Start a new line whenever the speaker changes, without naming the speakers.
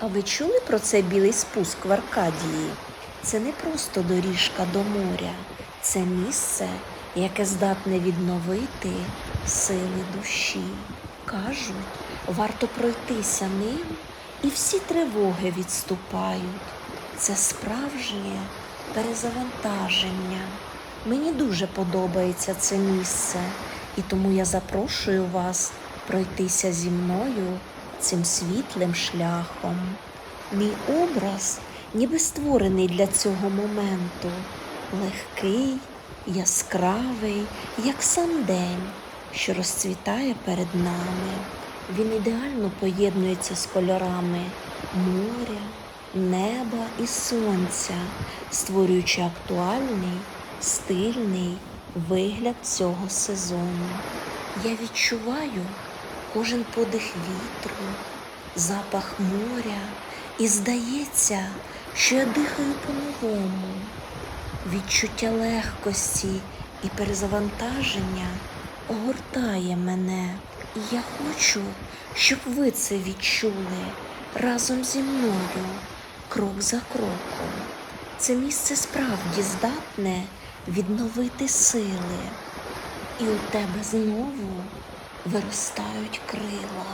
А ви чули про цей білий спуск в Аркадії? Це не просто доріжка до моря, це місце, яке здатне відновити сили душі. Кажуть, варто пройтися ним, і всі тривоги відступають. Це справжнє перезавантаження. Мені дуже подобається це місце, і тому я запрошую вас пройтися зі мною цим світлим шляхом. Мій образ ніби створений для цього моменту, легкий, яскравий, як сам день, що розцвітає перед нами. Він ідеально поєднується з кольорами моря, неба і сонця, створюючи актуальний, стильний вигляд цього сезону. Я відчуваю кожен подих вітру, запах моря, і здається, що я дихаю по-новому. Відчуття легкості і перезавантаження огортає мене. І я хочу, щоб ви це відчули разом зі мною, крок за кроком. Це місце справді здатне відновити сили, і у тебе знову виростають крила.